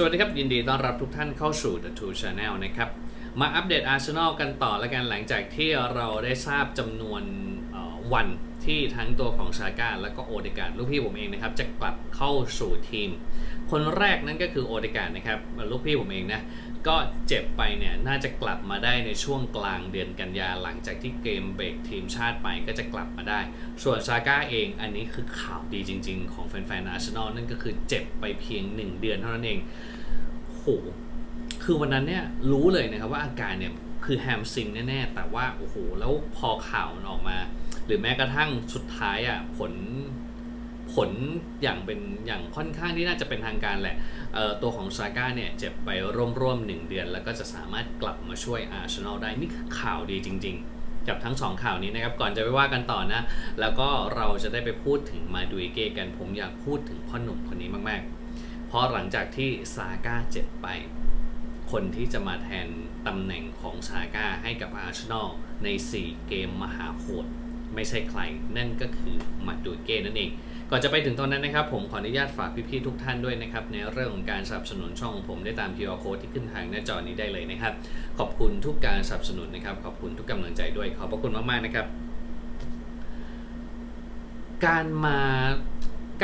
สวัสดีครับ ยินดีต้อนรับทุกท่านเข้าสู่ The Two Channel นะครับ มาอัปเดตอาร์เซนอลกันต่อแล้วกันหลังจากที่เราได้ทราบจำนวนวันที่ทั้งตัวของชาก้าและก็โอเดการ์ดลูกพี่ผมเองนะครับ จะกลับเข้าสู่ทีม คนแรกนั่นก็คือโอเดการ์ดนะครับลูกพี่ผมเองนะก็เจ็บไปเนี่ยน่าจะกลับมาได้ในช่วงกลางเดือนกันยาหลังจากที่เกมเบรกทีมชาติไปก็จะกลับมาได้ ส่วนซาก้าเองอันนี้คือข่าวดีจริงๆ ของแฟนๆอาร์เซนอลนั่นก็คือเจ็บไปเพียง 1 เดือนเท่านั้นเอง คือวันนั้นเนี่ยรู้เลยนะครับว่าอาการเนี่ยคือแฮมซิงแน่ๆ แต่ว่าโอ้โหแล้วพอข่าวมันออกมา หรือแม้กระทั่งสุดท้ายอะผลผลอย่างเป็นอย่างค่อนข้างที่น่าจะเป็นทางการแหละตัวของซาก้าเนี่ยเจ็บไปร่วมๆหนึ่งเดือน แล้วก็จะสามารถกลับมาช่วยอาร์เซนอลได้นี่คือข่าวดีจริง ๆ กับทั้งสองข่าวนี้นะครับ ก่อนจะไปว่ากันต่อนะ แล้วก็เราจะได้ไปพูดถึงมาดูเกกัน ผมอยากพูดถึงพ่อหนุ่มคนนี้มากๆ เพราะหลังจากที่ซาก้าเจ็บไป คนที่จะมาแทนตำแหน่งของซาก้าให้กับอาร์เซนอลใน 4 เกมมหาโหดไม่ใช่ใคร นั่นก็คือมาดูเก้นั่นเอง ก่อนจะไปถึงตอนนั้นนะครับ ผมขออนุญาตฝากพี่ๆทุกท่านด้วยนะครับ ในเรื่องของการสนับสนุนช่องผมได้ตาม QR code ที่ขึ้นทางหน้าจอนี้ได้เลยนะครับ ขอบคุณทุกการสนับสนุนนะครับ ขอบคุณทุกกำลังใจด้วย ขอบพระคุณมากๆนะครับ การมา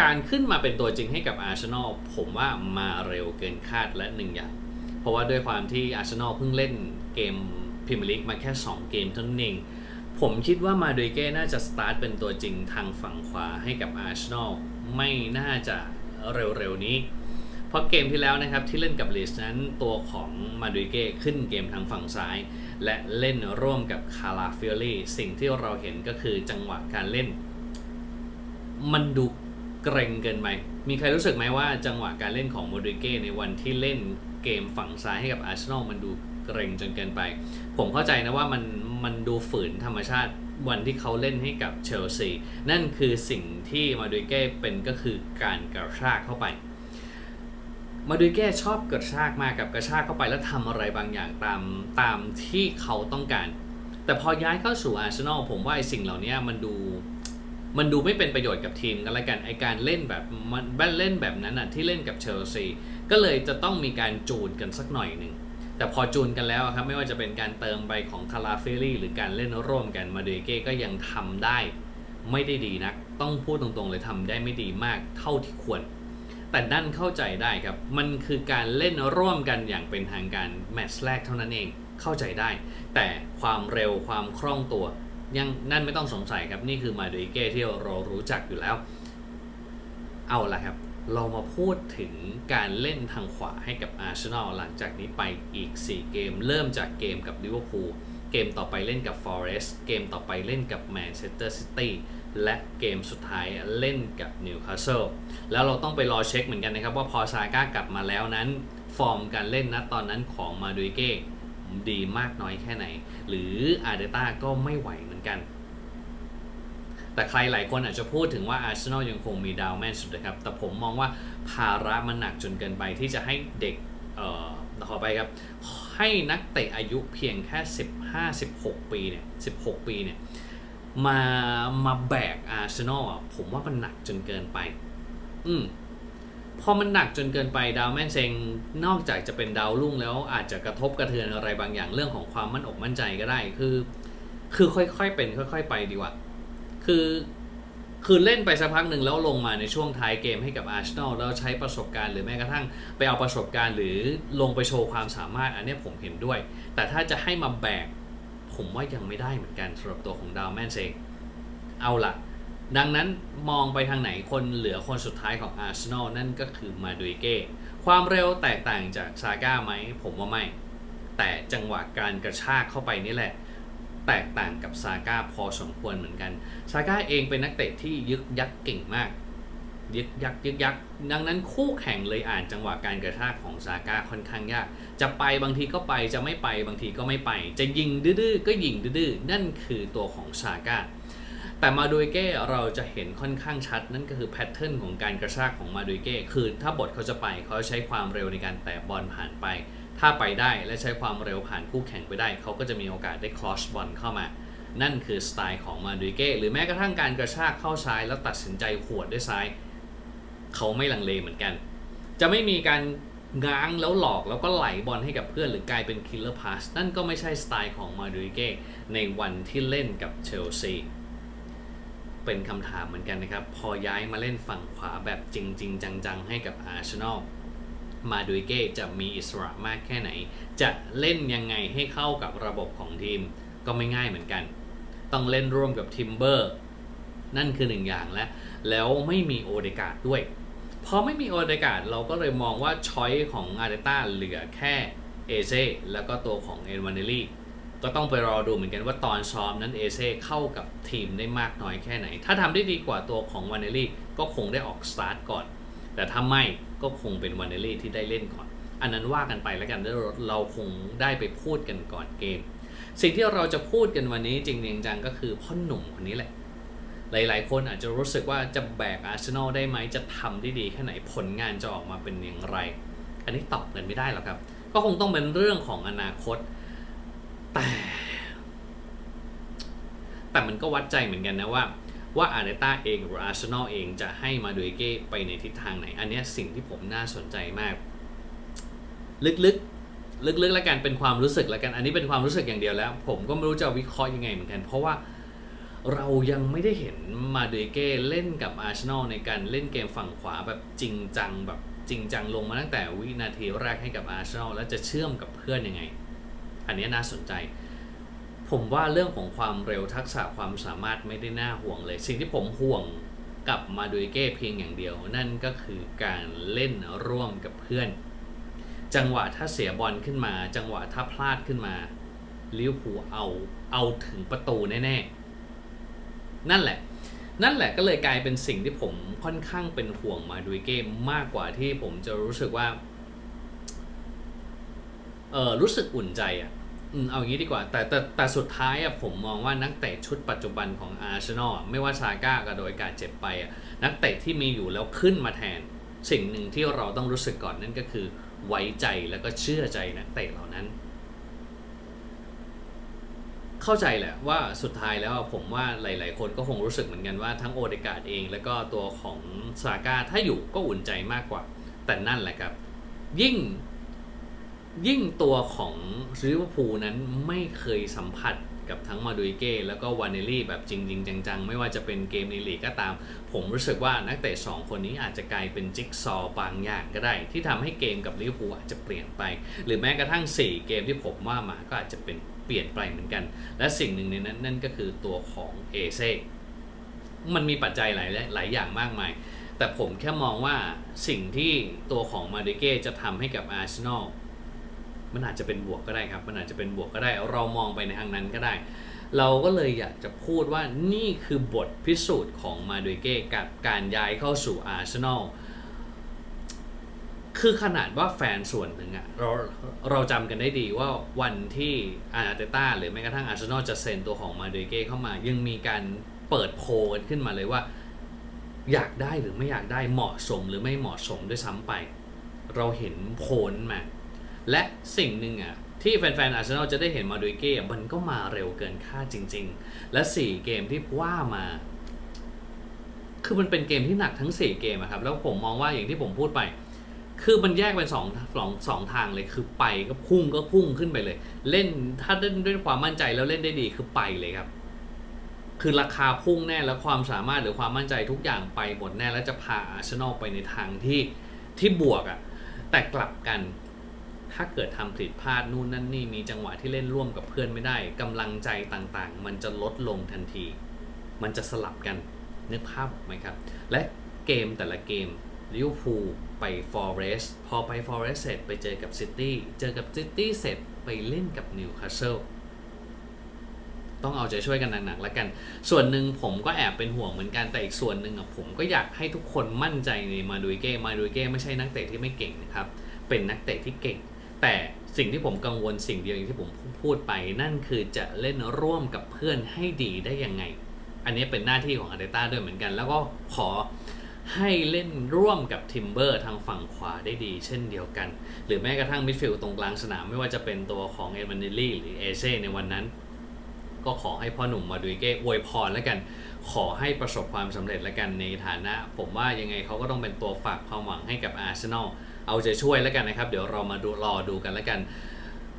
การขึ้นมาเป็นตัวจริงให้กับอาร์เซนอลผมว่ามาเร็วเกินคาดและหนึ่งอย่าง เพราะว่าด้วยความที่อาร์เซนอลเพิ่งเล่นเกมพรีเมียร์ลีกมาแค่ 2 เกมเท่านั้นเองผมคิดว่ามาโดยเก้น่าจะสตาร์ทเป็นตัวจริงทางฝั่งขวาให้กับอาร์เซนอลไม่น่าจะเร็วๆนี้ เพราะเกมที่แล้วนะครับที่เล่นกับลีสนั้นตัวของมาดูเก้ขึ้นเกมทางฝั่งซ้าย และเล่นร่วมกับคาราฟิลลี่สิ่งที่เราเห็นก็คือจังหวะการเล่น มันดู เกรงเกินไป มีใครรู้สึกไหมว่าจังหวะการเล่นของโมดูเก้ในวันที่เล่นเกมฝั่งซ้ายให้กับอาร์เซนอลมันดูเกรงจนเกินไป ผมเข้าใจนะว่ามันมันดูฝืนธรรมชาติวันที่เขาเล่นให้กับเชลซี นั่นคือสิ่งที่มาดูเก้เป็นก็คือการกระชากเข้าไป มาดูเก้ชอบกระชากมากับกระชากเข้าไปแล้วทำอะไรบางอย่างตามตามที่เขาต้องการ แต่พอย้ายเข้าสู่อาร์เซนอลผมว่าไอ้สิ่งเหล่านี้มันดู มันดูไม่เป็นประโยชน์กับทีมกันละกันไอการเล่นแบบมันเล่นแบบนั้นอะที่เล่นกับเชลซีก็เลยจะต้องมีการจูนกันสักหน่อยหนึ่งแต่พอจูนกันแล้วครับไม่ว่าจะเป็นการเติมไปของคาราเฟลี่หรือการเล่นร่วมกันมาเดเก้ก็ยังทำได้ไม่ได้ดีนัก ต้องพูดตรงๆเลยทำได้ไม่ดีมากเท่าที่ควร แต่นั่นเข้าใจได้ครับ มันคือการเล่นร่วมกันอย่างเป็นทางการแมตช์แรกเท่านั้นเองเข้าใจได้ แต่ความเร็วความคล่องตัว ยังนั่นไม่ต้องสงสัยครับนี่คือมาโดยเก้ที่เรารู้จักอยู่แล้ว เอาละครับ เรามาพูดถึงการเล่นทางขวาให้กับอาร์เซนอลหลังจากนี้ไปอีก 4 เกม เริ่มจากเกมกับลิเวอร์พูลเกมต่อไปเล่นกับฟอเรสต์เกมต่อไปเล่นกับแมนเชสเตอร์ซิตี้และเกมสุดท้ายเล่นกับนิวคาสเซิลแล้วเราต้องไปรอเช็คเหมือนกันนะครับว่าพอซาก้ากลับมาแล้วนั้น ฟอร์มการเล่นนะตอนนั้นของมาดูเก้ ดีมากน้อยแค่ไหน หรืออาร์เดต้าก็ไม่ไหวเหมือนกัน แต่ใครหลายคนอาจจะพูดถึงว่าอาร์เซนอลยังคงมีดาวแมนสุดนะครับ แต่ผมมองว่าภาระมันหนักจนเกินไปที่จะให้เด็กเอ่อขอไปครับ ให้นักเตะอายุเพียงแค่ 15 16 ปีเนี่ย 16 ปีเนี่ย มามาแบกอาร์เซนอลผมว่ามันหนักจนเกินไป อืม พอมันหนักจนเกินไปดาวแมนเซงนอกจากจะเป็นดาวรุ่งแล้วอาจจะกระทบกระเทือนอะไรบางอย่างเรื่องของความมั่นอกมั่นใจก็ได้คือ คือค่อยๆเป็นค่อย ๆ ไปดีกว่า คือคือเล่นไปสักพักหนึ่งแล้วลงมาในช่วงท้ายเกมให้กับอาร์เซนอลแล้วใช้ประสบการณ์หรือแม้กระทั่งไปเอาประสบการณ์หรือลงไปโชว์ความสามารถอันนี้ผมเห็นด้วย แต่ถ้าจะให้มาแบกผมว่ายังไม่ได้เหมือนกันสำหรับตัวของดาวแมนเซงเอาล่ะ ดังนั้นมองไปทางไหนคนเหลือคนสุดท้ายของอาร์เซนอลนั่นก็คือมาดูเก้ความเร็วแตกต่างจากซาก้าไหมผมว่าไม่ แต่จังหวะการกระชากเข้าไปนี่แหละ แตกต่างกับซาก้าพอสมควรเหมือนกันซาก้าเองเป็นนักเตะที่ยึกยักเก่งมาก ยึกยักยึกยักดังนั้นคู่แข่งเลยอ่านจังหวะการกระชากของซาก้าค่อนข้างยาก จะไปบางทีก็ไปจะไม่ไปบางทีก็ไม่ไป จะยิงดื้อๆก็ยิงดื้อๆนั่นคือตัวของซาก้า แต่มาดูเก้เราจะเห็นค่อนข้างชัด นั่นก็คือแพทเทิร์นของการกระชากของมาดูเก้คือถ้าบทเขาจะไปเขาใช้ความเร็วในการแตะบอลผ่านไป ถ้าไปได้และใช้ความเร็วผ่านคู่แข่งไปได้ เขาก็จะมีโอกาสได้คลอสบอลเข้ามานั่นคือสไตล์ของมาดูเก้หรือแม้กระทั่งการกระชากเข้าซ้ายแล้วตัดสินใจขวดด้วยซ้าย เขาไม่ลังเลเหมือนกัน จะไม่มีการง้างแล้วหลอกแล้วก็ไหลบอลให้กับเพื่อนหรือกลายเป็นคิลเลอร์พาสนั่นก็ไม่ใช่สไตล์ของมาดูเก้ในวันที่เล่นกับเชลซี เป็นคำถามเหมือนกันนะครับ พอย้ายมาเล่นฝั่งขวาแบบจริงๆจังๆ ให้กับอาร์เซนอลมาดูเก้จะมีอิสระมากแค่ไหน จะเล่นยังไงให้เข้ากับระบบของทีมก็ไม่ง่ายเหมือนกัน ต้องเล่นร่วมกับทิมเบอร์นั่นคือหนึ่งอย่างแล้ว แล้วไม่มีโอเดกาดด้วยพอไม่มีโอเดกาดเราก็เลยมองว่าช้อยของอาร์เตต้าเหลือแค่เอเซแล้วก็ตัวของเอ็นวานเนลี่ ก็ต้องไปรอดูเหมือนกันว่าตอนซ้อมนั้นเอเซเข้ากับทีมได้มากน้อยแค่ไหน ถ้าทำได้ดีกว่าตัวของวานเนลี่ก็คงได้ออกสตาร์ทก่อน แต่ถ้าไม่ก็คงเป็นวานเนลี่ที่ได้เล่นก่อน อันนั้นว่ากันไปแล้วกันเราคงได้ไปพูดกันก่อนเกม สิ่งที่เราจะพูดกันวันนี้จริงจังก็คือพ่อหนุ่มคนนี้แหละ หลายๆ คนอาจจะรู้สึกว่าจะแบกอาร์เซนอลได้ไหมจะทำได้ดีแค่ไหนผลงานจะออกมาเป็นอย่างไร อันนี้ตอบกันไม่ได้หรอกครับ ก็คงต้องเป็นเรื่องของอนาคต แต่ แต่มันก็วัดใจเหมือนกันนะว่า ว่าอาร์เตต้าเองหรืออาร์เซนอลเองจะให้มาดูเก้ไปในทิศทางไหน อันนี้สิ่งที่ผมน่าสนใจมาก ลึกๆ ลึกๆ แล้วกันเป็นความรู้สึกแล้วกัน อันนี้เป็นความรู้สึกอย่างเดียวแล้ว ผมก็ไม่รู้จะวิเคราะห์ยังไงเหมือนกัน เพราะว่าเรายังไม่ได้เห็นมาดูเก้เล่นกับอาร์เซนอลในการเล่นเกมฝั่งขวาแบบจริงจังแบบจริงจังลงมาตั้งแต่วินาทีแรกให้กับอาร์เซนอลแล้วจะเชื่อมกับเพื่อนยังไง อันนี้น่าสนใจ ผมว่าเรื่องของความเร็วทักษะความสามารถไม่ได้น่าห่วงเลย สิ่งที่ผมห่วงกับมาดูเก้เพียงอย่างเดียว นั่นก็คือการเล่นร่วมกับเพื่อน จังหวะถ้าเสียบอลขึ้นมา จังหวะถ้าพลาดขึ้นมาลิเวอร์พูลเอาเอาถึงประตูแน่ๆ นั่นแหละ นั่นแหละก็เลยกลายเป็นสิ่งที่ผมค่อนข้างเป็นห่วงมาดูเกมมากกว่าที่ผมจะรู้สึกว่า เออรู้สึกอุ่นใจอะ่ะอืมเอางี้ดีกว่า แต่แต่แต่สุดท้ายอะ่ะผมมองว่านักเตะชุดปัจจุบันของอาร์เซนอลไม่ว่าซาก้ากับโดยการเจ็บไปอะ่ะนักเตะที่มีอยู่แล้วขึ้นมาแทน สิ่งหนึ่งที่เราต้องรู้สึกก่อนนั่นก็คือไว้ใจแล้วก็เชื่อใจนักเตะเหล่านั้น เข้าใจแหละว่าสุดท้ายแล้วผมว่าหลาย ๆ คนก็คงรู้สึกเหมือนกันว่าทั้งโอเดกาดเอง แล้วก็ตัวของซาก้าถ้าอยู่ก็อุ่นใจมากกว่า แต่นั่นแหละครับ ยิ่ง ยิ่งตัวของลิเวอร์พูลนั้นไม่เคยสัมผัสกับทั้งมาดูเก้แล้วก็วานเนลลี่แบบจริง ๆ จัง ๆ ไม่ว่าจะเป็นเกมในลีกก็ตาม ผมรู้สึกว่านักเตะสองคนนี้อาจจะกลายเป็นจิ๊กซอว์บางอย่างก็ได้ ที่ทำให้เกมกับลิเวอร์พูลอาจจะเปลี่ยนไป หรือแม้กระทั่ง 4 เกมที่ผมว่ามาก็อาจจะเป็นเปลี่ยนไปเหมือนกัน และสิ่งหนึ่งในนั้นนั่นก็คือตัวของเอเซมันมีปัจจัยหลายหลายอย่างมากมาย แต่ผมแค่มองว่าสิ่งที่ตัวของมาดิเก้จะทำให้กับอาร์เซนอล มันอาจจะเป็นบวกก็ได้ครับ มันอาจจะเป็นบวกก็ได้ เรามองไปในทางนั้นก็ได้ เราก็เลยอยากจะพูดว่านี่คือบทพิสูจน์ของมาดูเก้กับการย้ายเข้าสู่อาร์เซนอลคือขนาดว่าแฟนส่วนหนึ่งอะเราเราจำกันได้ดีว่าวันที่อาร์เตต้าหรือแม้กระทั่งอาร์เซนอลจะเซ็นตัวของมาดูเก้เข้ามา ยังมีการเปิดโพลกันขึ้นมาเลยว่า อยากได้หรือไม่อยากได้เหมาะสมหรือไม่เหมาะสมด้วยซ้ำไป เราเห็นโพลนมา และสิ่งหนึ่งอะที่แฟนๆอาร์เซนอลจะได้เห็นมาดูเก้มันก็มาเร็วเกินคาดจริง ๆ และ 4 เกมที่ว่ามา คือมันเป็นเกมที่หนักทั้ง 4 เกมครับ แล้วผมมองว่าอย่างที่ผมพูดไป คือมันแยกเป็นสองสองสองทางเลยคือไปก็พุ่งก็พุ่งขึ้นไปเลย เล่นถ้าเล่นด้วยความมั่นใจแล้วเล่นได้ดีคือไปเลยครับ คือราคาพุ่งแน่แล้วความสามารถหรือความมั่นใจทุกอย่างไปหมดแน่แล้วจะพาอาร์เซนอลไปในทางที่ที่บวกอะแต่กลับกัน ถ้าเกิดทำผิดพลาดนู่นนั่นนี่มีจังหวะที่เล่นร่วมกับเพื่อนไม่ได้กำลังใจต่างๆ มันจะลดลงทันที มันจะสลับกันนึกภาพไหมครับ และเกมแต่ละเกมลิเวอร์พูลไปฟอร์เรสพอไปฟอร์เรสเสร็จไปเจอกับซิตี้เจอกับซิตี้เสร็จไปเล่นกับนิวคาสเซิลต้องเอาใจช่วยกันหนักๆแล้วกัน ส่วนหนึ่งผมก็แอบเป็นห่วงเหมือนกันแต่อีกส่วนหนึ่งอะผมก็อยากให้ทุกคนมั่นใจในมาดูเก้มาดูเก้ไม่ใช่นักเตะที่ไม่เก่งนะครับ เป็นนักเตะที่เก่ง แต่สิ่งที่ผมกังวลสิ่งเดียวอย่างที่ผมพูดไป นั่นคือจะเล่นร่วมกับเพื่อนให้ดีได้ยังไง อันนี้เป็นหน้าที่ของอาร์เตต้าด้วยเหมือนกัน แล้วก็ขอให้เล่นร่วมกับทิมเบอร์ทางฝั่งขวาได้ดี เช่นเดียวกัน หรือแม้กระทั่งมิดฟิลด์ตรงกลางสนามไม่ว่าจะเป็นตัวของเอมันเนลลี่หรือเอเซ่ในวันนั้น ก็ขอให้พ่อหนุ่มมาดูเก้อวยพรแล้วกัน ขอให้ประสบความสำเร็จแล้วกันในฐานะ ผมว่ายังไงเขาก็ต้องเป็นตัวฝากความหวังให้กับอาร์เซนอล เอาใจช่วยแล้วกันนะครับ เดี๋ยวเรามาดูรอดูกันแล้วกัน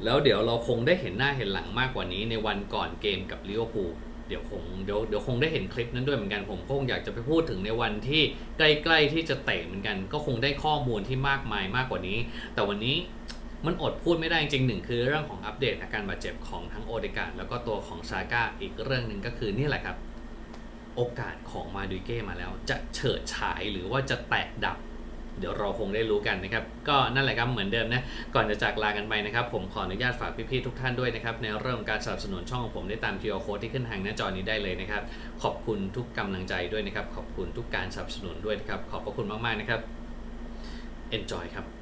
แล้วเดี๋ยวเราคงได้เห็นหน้าเห็นหลังมากกว่านี้ในวันก่อนเกมกับลิเวอร์พูลเดี๋ยวคงเดี๋ยวเดี๋ยวคงได้เห็นคลิปนั้นด้วยเหมือนกันผมก็คงอยากจะไปพูดถึงในวันที่ใกล้ๆที่จะเตะเหมือนกัน ก็คงได้ข้อมูลที่มากมายมากกว่านี้ แต่วันนี้มันอดพูดไม่ได้จริงหนึ่งคือเรื่องของอัปเดตอาการบาดเจ็บของทั้งโอเดกาแล้วก็ตัวของซาก้าอีกเรื่องหนึ่งก็คือนี่แหละครับ โอกาสของมาดูเก้มาแล้ว จะเฉิดฉายหรือว่าจะแตกดับ เดี๋ยวเราคงได้รู้กันนะครับ ก็นั่นแหละครับเหมือนเดิมนะ ก่อนจะจากลากันไปนะครับ ผมขออนุญาตฝากพี่ๆทุกท่านด้วยนะครับ ในเรื่องของการสนับสนุนช่องของผมได้ตาม QR code ที่ขึ้นทางหน้าจอนี้ได้เลยนะครับ ขอบคุณทุกกำลังใจด้วยนะครับ ขอบคุณทุกการสนับสนุนด้วยนะครับ ขอบพระคุณมากๆนะครับ enjoy ครับ